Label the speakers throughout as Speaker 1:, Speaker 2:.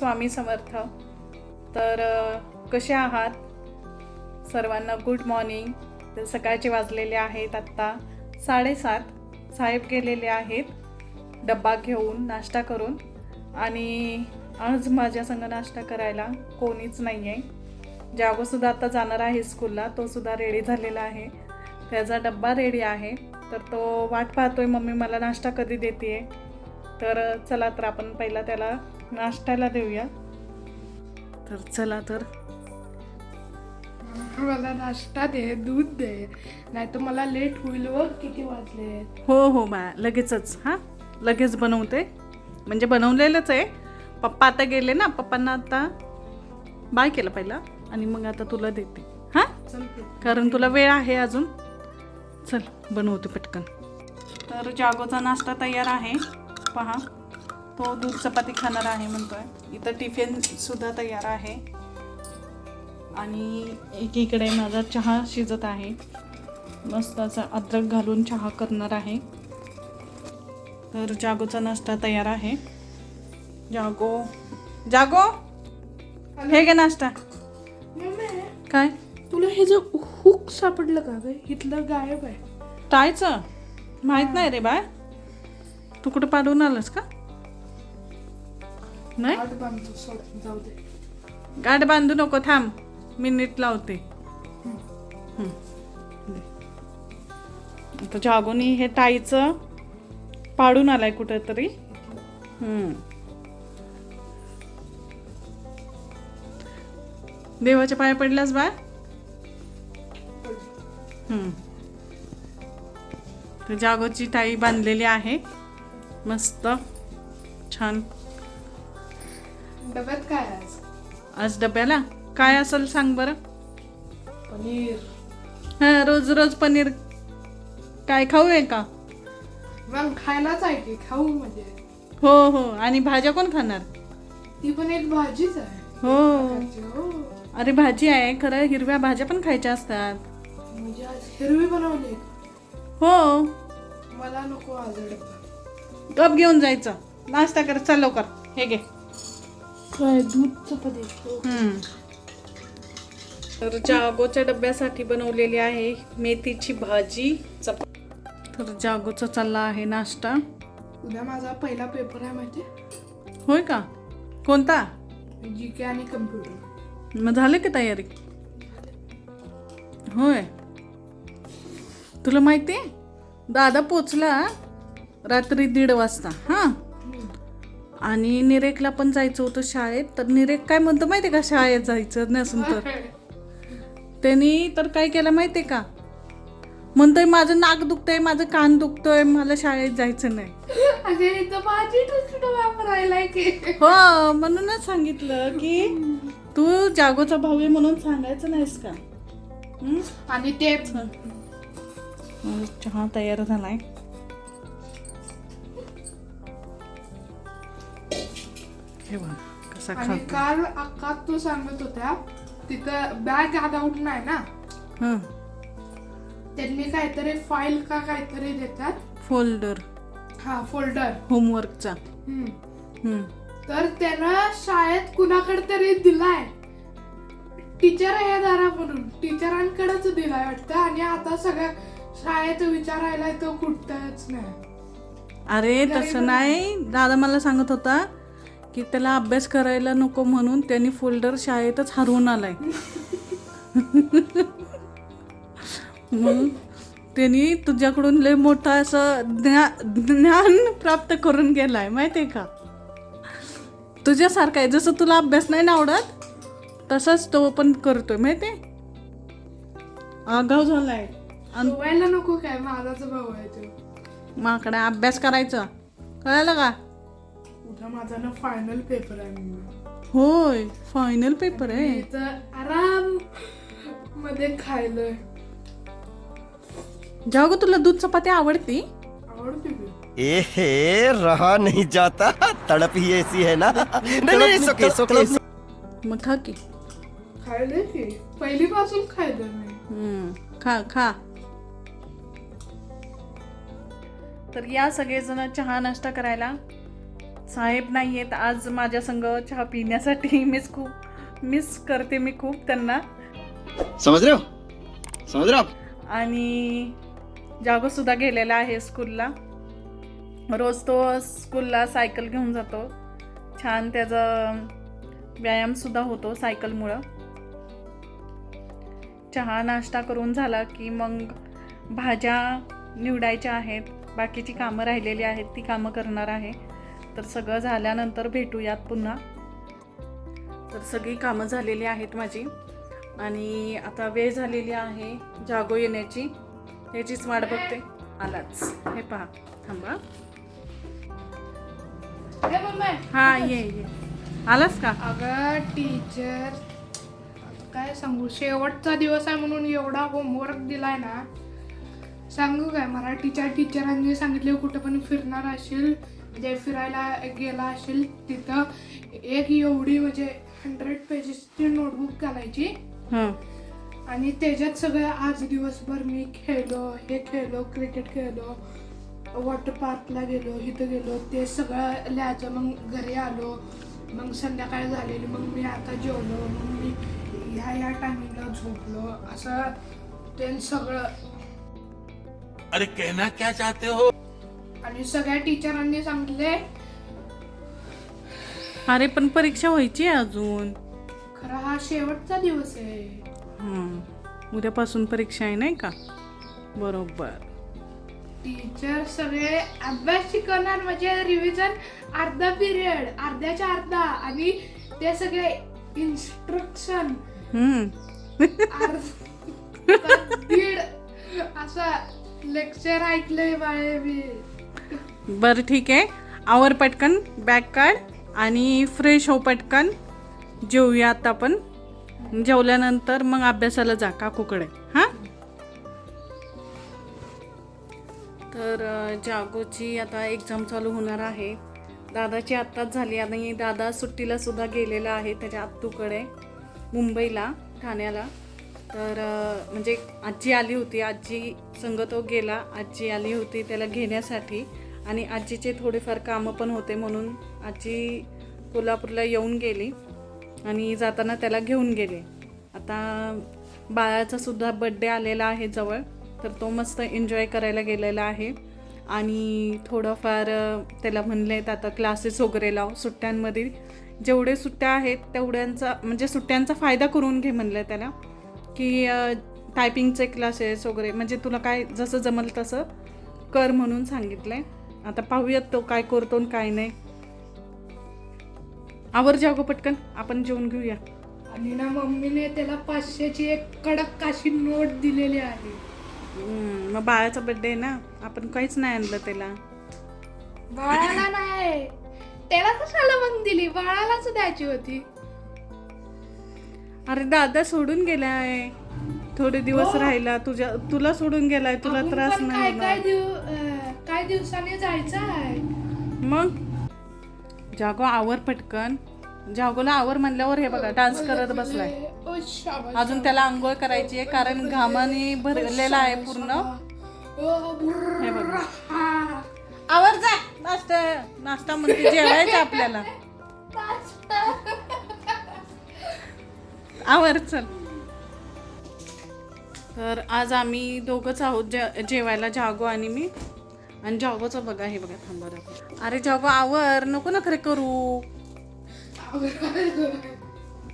Speaker 1: स्वामी समर्थ. तर कसे आहात? सर्वांना गुड मॉर्निंग तर सकाळचे वाजलेले आहेत आत्ता साडेसात. साहेब गेलेले आहेत. डब्बा घेऊन नाश्ता करून. आणि आज माझ्या संग नाश्ता करायला कोणीच नाही आहे जागोसुद्धा आता जाणार आहे स्कूलला तोसुद्धा रेडी झालेला आहे. त्याचा डब्बा रेडी आहे. तर तो वाट पाहतोय मम्मी मला नाश्ता कधी देते तर चला तर आपण पहिला त्याला नाश्त्याला देऊया. तर चला तर.
Speaker 2: मला नाश्ता दे दूध दे. नाही तर मला लेट होईल व किती वाजले?
Speaker 1: हो हो बा लगेचच हां? लगेच बनवते. म्हणजे बनवलेलंच आहे. पप्पा आता गेले ना पप्पांना आता बाय केलं पहिला. आणि मग आता तुला देते. हां? कारण तुला वेळ आहे अजून. चल बनवते पटकन. तर जागोचा नाश्ता तयार आहे. पहा. तो दूध चपाती खाणार आहे म्हणतोय. इथं टिफिन सुद्धा तयार आहे. आणि एकीकडे माझा चहा शिजत आहे. मस्त असा अद्रक घालून चहा करणार आहे. तर जागोचा नाश्ता तयार आहे. जागो जागो! हे घे नाश्ता. काय?
Speaker 2: तुला हे जे हुक सापडलं का ग? इथलं गायब आहे.
Speaker 1: टायचं माहीत नाही रे बाय तू कुठं पाडून आलास का? नाही?
Speaker 2: आठ बांधतो सोड जाऊ दे.
Speaker 1: गाठ बांधू नको थांब. मी नीट लावते. आता जागोनी हे टाईचं पाडून आलाय कुठेतरी. हम्म. देवाच्या पाया पडल्यास बाय. तर जागोची टाई बांधलेली आहे. मस्त. छान.
Speaker 2: डब्यात काय आहे आज?
Speaker 1: आज डब्याला? काय असेल सांग बरं.
Speaker 2: पनीर.
Speaker 1: हा रोज रोज पनीर. काय खाऊ आहे का
Speaker 2: खायलाच आहे की खाऊ म्हणजे.
Speaker 1: हो हो. आणि भाज्या कोण खाणार?
Speaker 2: ती पण एक भाजीच आहे.
Speaker 1: हो.
Speaker 2: हो.
Speaker 1: अरे भाजी आहे. खरं हिरव्या भाज्या पण खायच्या असतात.
Speaker 2: म्हणजे आज हिरवी बनवली.
Speaker 1: हो.
Speaker 2: मला नको आज डब्बा.
Speaker 1: गप घेऊन जायचं. नाश्ता कर. चल लवकर. हे घे.
Speaker 2: चपाती.
Speaker 1: तर जागोच्या डब्यासाठी बनवलेली आहे मेथीची भाजी चप तर जागोचा चालला आहे नाश्ता.
Speaker 2: उद्या माझा पहिला पेपर आहे माहिती
Speaker 1: होय का? कोणता?
Speaker 2: जी के आणि कम्प्युटर
Speaker 1: मग झालं की तयारी? होय. तुला माहिती आहे? दादा पोचला रात्री दीड वाजता हां? आणि निरेकला पण जायचं होतं शाळेत. तर निरेक काय म्हणतो माहिती आहे का? शाळेत जायचं नसून तर. त्यांनी तर काय केलं माहिती आहे का? म्हणतोय माझं नाक दुखतंय माझं कान दुखतोय मला शाळेत जायचं नाही. हो म्हणूनच सांगितलं की तू जागोचा भाऊ आहे म्हणून सांगायचं नाहीस का?
Speaker 2: आणि ते
Speaker 1: चहा तयार झालाय. हे बघ कसा
Speaker 2: आणि
Speaker 1: खातो.
Speaker 2: काल अक्का तू सांगत होत्या तिथं बॅग अलाउड नाही ना?
Speaker 1: हं.
Speaker 2: त्यांनी काहीतरी फाईल का काहीतरी देतात.
Speaker 1: फोल्डर
Speaker 2: हा फोल्डर
Speaker 1: होमवर्कचा हं.
Speaker 2: तर त्यानं शाळेत कुणाकडे तरी दिलाय. टीचर आहे दारा म्हणून टीचरांकडेच दिलाय वाटतं. आणि आता सगळ्या शाळेत विचारायला तो कुठतच नाही.
Speaker 1: अरे तसं नाही. दादा मला सांगत होता की त्याला अभ्यास करायला नको म्हणून त्यांनी फोल्डर शाळेतच हरवून आलाय. मग त्यांनी तुझ्याकडून लय मोठा असं ज्ञा ज्ञान प्राप्त करून गेलाय माहितीये का? तुझ्यासारखा आहे जसं तुला अभ्यास नाही ना आवडत तसंच तो पण करतोय माहितीये? आगाव झालाय. आणि
Speaker 2: व्हायला नको काय? माझाच भाऊ आहे तो.
Speaker 1: माकडे अभ्यास करायचा. कळालं का?
Speaker 2: उद्या माझा ना फायनल पेपर आहे.
Speaker 1: होय फायनल पेपर आहे.
Speaker 2: आराममध्ये खायला
Speaker 1: जाऊ ग तुला दूध चपाती आवडती?
Speaker 2: आवडते की.
Speaker 3: एहे रहा नहीं जाता. तड़प ही ऐसी है ना. नहीं. नहीं.
Speaker 1: मग खा की.
Speaker 2: खायला की? पहिलीपासून खायला मी.
Speaker 1: हम्म, खा खा. तर या सगळेजण चहा नाश्ता करायला साहेब नाही आहेत. आज माझ्या संग चहा पिण्यासाठी मिस खूप मिस करते मी खूप त्यांना.
Speaker 4: रहे हो? आप?
Speaker 1: आणि जागो सुद्धा गेलेला आहे स्कूलला. रोज तो स्कूलला सायकल घेऊन जातो. छान त्याचा व्यायाम सुद्धा होतो सायकलमुळं चहा नाश्ता करून झाला की मग भाज्या निवडायच्या आहेत. बाकीची कामं राहिलेली आहेत ती कामं करणार आहे. तर सगळं झाल्यानंतर भेटूयात पुन्हा. तर सगळी कामं झालेली आहेत माझी. आणि आता वेळ झालेली आहे जागो येण्याची. याचीच वाट बघते. आलाच. हे पहा. थांबा. हा ये ये. आलास का?
Speaker 2: अगं टीचर काय सांगू? शेवटचा दिवस आहे म्हणून एवढा होमवर्क दिलाय ना. सांगू काय? मराठीच्या टीचरांनी सांगितले कुठं पण फिरणार असेल म्हणजे फिरायला गेला असेल तिथं एक एवढी म्हणजे हंड्रेड पेजेसची नोटबुक घालायची.
Speaker 1: हां.
Speaker 2: आणि त्याच्यात सगळं आज दिवसभर मी खेळलो हे खेळलो क्रिकेट खेळलो वॉटर पार्कला गेलो इथं गेलो ते सगळं लिहायचं मग घरी आलो मग संध्याकाळ झालेली मग मी आता जेवलो मग मी ह्या ह्या टायमिंगला झोपलो असं ते सगळं
Speaker 5: अरे कहना क्या चाहते हो?
Speaker 2: आणि सगळ्या टीचरांनी सांगितले.
Speaker 1: अरे पण परीक्षा व्हायची आहे अजून.
Speaker 2: खरा हा शेवटचा दिवस आहे.
Speaker 1: हां. उद्यापासून परीक्षा आहे नाही का? बरोबर.
Speaker 2: टीचर सगळे अभ्यास शिकवणार म्हणजे रिव्हिजन अर्धा पिरियड अर्ध्याच्या अर्धा आणि ते सगळे इन्स्ट्रक्शन
Speaker 1: हम्म.
Speaker 2: दीड असं लेक्चर ऐकलंय बाळे मी.
Speaker 1: बरं ठीक आहे. आवर पटकन बॅग काढ आणि फ्रेश हो पटकन. जेवूया आता आपण. जेवल्यानंतर मग अभ्यासाला जा काकूकडे. हां? तर जागोची आता एक्झाम चालू होणार आहे. दादाची आत्ताच झाली आणि दादा सुट्टीला सुद्धा गेलेला आहे त्याच्या आत्तूकडे मुंबईला ठाण्याला. तर म्हणजे आजी आली होती. आजी संग तो हो गेला. आजी आली होती त्याला घेण्यासाठी. आणि आजीचे थोडेफार कामं पण होते म्हणून आजी कोल्हापूरला येऊन गेली आणि जाताना त्याला घेऊन गेले. आता बाळाचा सुद्धा बड्डे आलेला आहे जवळ तर तो मस्त एन्जॉय करायला गेलेला आहे. आणि थोडंफार त्याला त्याला आहेत आता क्लासेस वगैरे लाव सुट्ट्यांमध्ये. जेवढे सुट्ट्या आहेत तेवढ्यांचा म्हणजे सुट्ट्यांचा फायदा करून घे म्हणलं त्याला. की टायपिंगचे क्लासेस वगैरे म्हणजे तुला काय जसं जमल तसं कर म्हणून सांगितलं आहे आता पाहूयात तो काय करतो आणि काय नाही. आवर जागो पटकन आपण जेवून घेऊया.
Speaker 2: आणि ना मम्मीने त्याला पाचशेची एक कडक काशी नोट दिलेली आहे.
Speaker 1: मग बाळाचा बड्डे आहे ना आपण काहीच नाही आणलं त्याला.
Speaker 2: बाळाला नाही. त्याला कशाला मग दिली? बाळालाच द्यायची होती.
Speaker 1: अरे दादा सोडून गेलाय. थोडे दिवस राहिला तुझ्या तुला सोडून गेलाय तुला
Speaker 2: आपण
Speaker 1: त्रास
Speaker 2: पण
Speaker 1: नाही
Speaker 2: काय काय
Speaker 1: होणार.
Speaker 2: दिव अं, काय दिवसांनी जायचं आहे?
Speaker 1: मग? जागो आवर पटकन. जागोला आवर म्हणल्यावर हे बघा डान्स करत बसलाय.
Speaker 2: ओ, शाबास.
Speaker 1: अजून त्याला आंघोळ करायची आहे कारण घामाने भरलेला आहे पूर्ण.
Speaker 2: ओ, बुर्र.
Speaker 1: हे बघा.
Speaker 2: हा.
Speaker 1: आवर जा नाश्ता नाश्ता म्हणते जेवायचं आपल्याला. आवर चल. तर आज आम्ही दोघंच आहोत जे जेवायला जागो आणि मी. आणि जागोचं बघा हे बघा थांबा दाखव. अरे जागो आवर. नको ना खरे करू.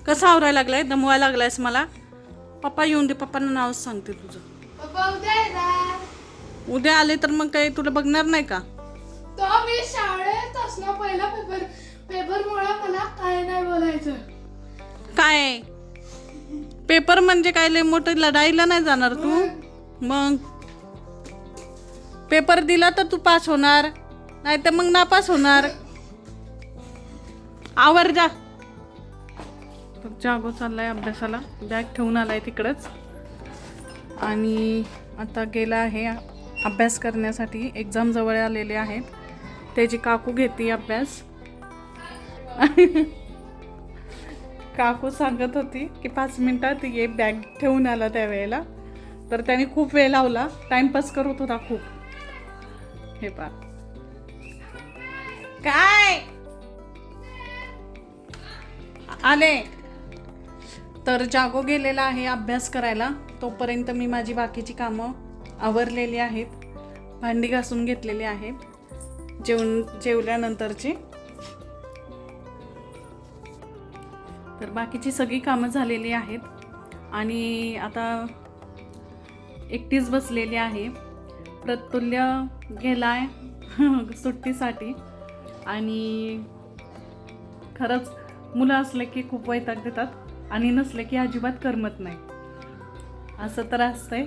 Speaker 1: कसं आवरायला लागलाय? दमवायला लागलायस मला? पप्पा येऊन दे पप्पांना नावच सांगते तुझं.
Speaker 2: उद्या
Speaker 1: आले तर मग काही तुला बघणार नाही का?
Speaker 2: तो मी शाळेत असला पहिला पेपर पेपर मुळे मला काय नाही बोलायचं.
Speaker 1: काय? पेपर म्हणजे काय? लय मोठं लढाईला नाही जाणार तू. मग? पेपर दिला तर तू पास होणार. नाही तर मग नापास होणार. आवर जा. जागो चाललाय अभ्यासाला. बॅग ठेवून आलाय तिकडंच. आणि आता गेला आहे अभ्यास करण्यासाठी. एक्झाम जवळ आलेले आहेत. त्याची काकू घेते अभ्यास. काकू सांगत होती की पाच मिनटात ये बॅग ठेवून आला त्यावेळेला. तर त्याने खूप वेळ लावला. टाइमपास करत होता खूप. हे पा काय? आले. तर जागो गेलेला आहे अभ्यास करायला. तोपर्यंत मी माझी बाकीची कामं आवरलेली आहेत. भांडी घासून घेतलेली आहेत. जेवण जेवल्यानंतरची. तर बाकीची सगळी कामं झालेली आहेत. आणि आता एकटीच बसलेली आहे. प्रतुल्य गेलाय सुट्टीसाठी. आणि खरंच मुलं असले की खूप वैताग देतात आणि नसले की अजिबात करमत नाही. असं तर असतंय.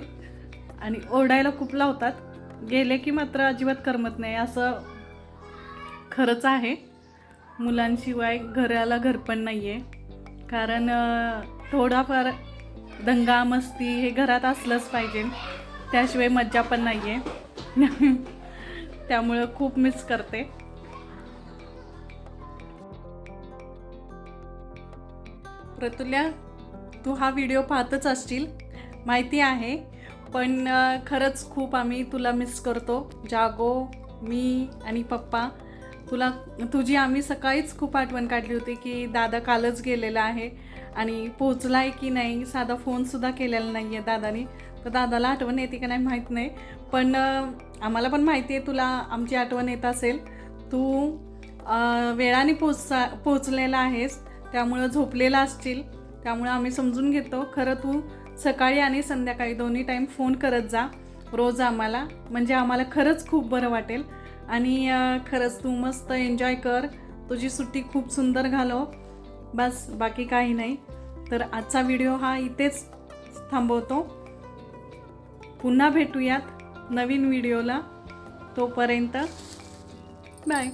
Speaker 1: आणि ओरडायला खूप लावतात. गेले की मात्र अजिबात करमत नाही. असं खरंच आहे. मुलांशिवाय घराला घर पण नाही आहे कारण थोडाफार दंगा मस्ती हे घरात असलंच पाहिजे. त्याशिवाय मज्जा पण नाही आहे त्यामुळं खूप मिस करते. प्रतुल्या तू हा व्हिडिओ पाहतच असशील. माहिती आहे. पण खरंच खूप आम्ही तुला मिस करतो. जागो मी आणि पप्पा. तुला तुझी आम्ही सकाळीच खूप आठवण काढली होती की दादा कालच गेलेला आहे आणि पोचला आहे की नाही साधा फोनसुद्धा केलेला नाही आहे दादानी. तर दादाला आठवण येते का नाही माहीत नाही. पण आम्हाला पण माहिती आहे तुला आमची आठवण येत असेल. तू वेळाने पोचसा पोचलेला आहेस. त्यामुळं झोपलेला असतील त्यामुळं आम्ही समजून घेतो. खरं तू सकाळी आणि संध्याकाळी दोन्ही टाईम फोन करत जा. रोज आम्हाला. म्हणजे आम्हाला खरंच खूप बरं वाटेल. आणि खरंच तू मस्त एन्जॉय कर. तुझी सुट्टी खूप सुंदर घालव. बस बाकी काही नाही. तर आजचा व्हिडिओ हा इथेच थांबवतो. पुन्हा भेटूयात नवीन व्हिडिओला तोपर्यंत बाय